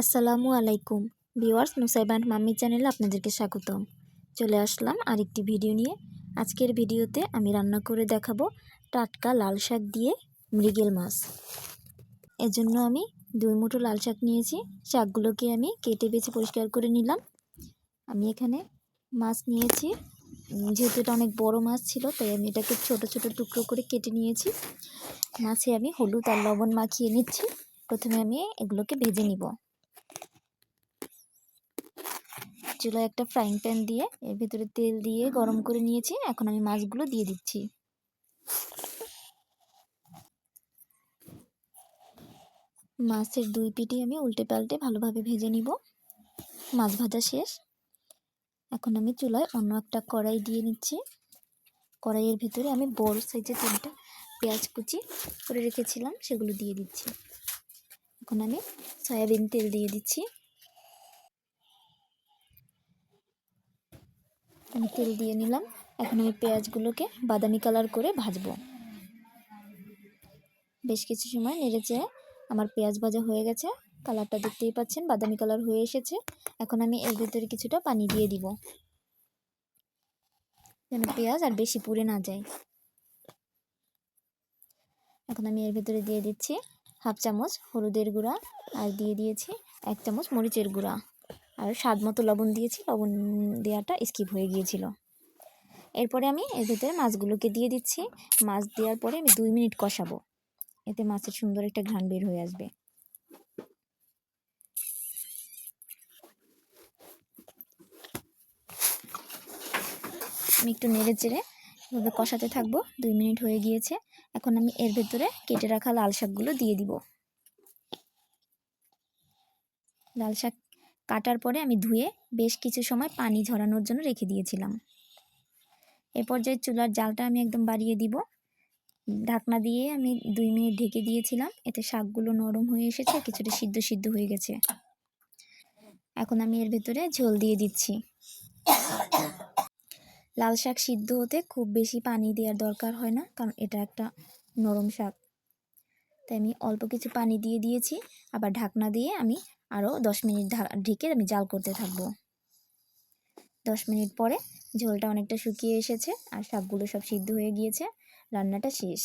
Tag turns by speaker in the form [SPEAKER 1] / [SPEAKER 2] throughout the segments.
[SPEAKER 1] আসসালামু আলাইকুম। Viewers নুসাইবান্ড mummy চ্যানেলে আপনাদেরকে স্বাগতম। চলে আসলাম আরেকটি ভিডিও নিয়ে। আজকের ভিডিওতে আমি রান্না করে দেখাবো টাটকা লাল শাক দিয়ে মৃগেল মাছ। এজন্য আমি দুই মুঠো লাল শাক নিয়েছি। শাকগুলোকে আমি কেটে বেছে পরিষ্কার করে নিলাম। আমি এখানে মাছ নিয়েছি। যেহেতু এটা অনেক বড় মাছ ছিল, তাই আমি এটাকে ছোট ছোট টুকরো করে কেটে নিয়েছি। মাছে আমি হলুদ আর লবণ মাখিয়ে নিচ্ছি। প্রথমে আমি এগুলোকে ভেজে নিব। চুলায় একটা ফ্রাইং প্যান দিয়ে, এর ভিতরে তেল দিয়ে গরম করে নিয়েছি, এখন আমি মাছগুলো দিয়ে দিচ্ছি। মাছের দুই পিটি আমি উল্টে পাল্টে ভালোভাবে ভেজে নিব। মাছ ভাজা শেষ। এখন আমি চুলায় অন্য একটা কড়াই দিয়ে নিচ্ছি। কড়াইয়ের ভিতরে আমি বড় সাইজের তিনটা পেঁয়াজ কুচি করে রেখেছিলাম, সেগুলো দিয়ে দিচ্ছি। এখন আমি সয়াবিন তেল দিয়ে দিচ্ছি। আমি তেল দিয়ে নিলাম। এখন আমি পেঁয়াজগুলোকে বাদামি কালার করে ভাজবো। বেশ কিছু সময় নেড়ে চেড়ে আমার পেঁয়াজ ভাজা হয়ে গেছে। কালারটা দেখতেই পাচ্ছেন, বাদামি কালার হয়ে এসেছে। এখন আমি এর ভেতরে কিছুটা পানি দিয়ে দিব। যেন পেঁয়াজ আর বেশি পুড়ে না যায়। এখন আমি এর ভেতরে দিয়ে দিচ্ছি হাফ চামচ হলুদের গুঁড়া। আর দিয়ে দিয়েছি এক চামচ মরিচের গুঁড়া। আর স্বাদ মতো লবণ দিয়েছি, লবণ দেওয়াটা স্কিপ হয়ে গিয়েছিল। এরপরে আমি এর ভেতরে মাছগুলোকে দিয়ে দিচ্ছি। মাছ দেওয়ার পরে আমি দুই মিনিট কষাবো। এতে মাছের সুন্দর একটা ঘ্রাণ বের হয়ে আসবে। আমি একটু নেড়ে চেড়ে এভাবে কষাতে থাকব। দুই মিনিট হয়ে গিয়েছে। এখন আমি এর ভেতরে কেটে রাখা লাল শাকগুলো দিয়ে দিব। লাল শাক কাটার পরে আমি ধুয়ে বেশ কিছু সময় পানি ঝরানোর জন্য রেখে দিয়েছিলাম। এ পর্যায়ে চুলার জালটা আমি একদম বাড়িয়ে দিব। ঢাকনা দিয়ে আমি দুই মিনিট ঢেকে দিয়েছিলাম। এতে শাকগুলো নরম হয়ে এসেছে, কিছুটা সিদ্ধ সিদ্ধ হয়ে গেছে। এখন আমি এর ভেতরে ঝোল দিয়ে দিচ্ছি। লাল শাক সিদ্ধ হতে খুব বেশি পানি দেওয়ার দরকার হয় না, কারণ এটা একটা নরম শাক। তাই আমি অল্প কিছু পানি দিয়ে দিয়েছি। আবার ঢাকনা দিয়ে আমি আরও দশ মিনিট ঢেকে আমি জাল করতে থাকব। দশ মিনিট পরে ঝোলটা অনেকটা শুকিয়ে এসেছে আর শাকগুলো সব সিদ্ধ হয়ে গিয়েছে। রান্নাটা শেষ।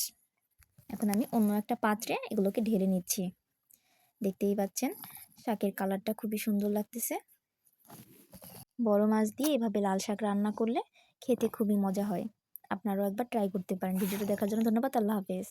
[SPEAKER 1] এখন আমি অন্য একটা পাত্রে এগুলোকে ঢেলে নিচ্ছি। দেখতেই পাচ্ছেন, শাকের কালারটা খুবই সুন্দর লাগতেছে। বড় মাছ দিয়ে এভাবে লাল শাক রান্না করলে খেতে খুবই মজা হয়। আপনারাও একবার ট্রাই করতে পারেন। ভিডিওটা দেখার জন্য ধন্যবাদ। আল্লাহ হাফেজ।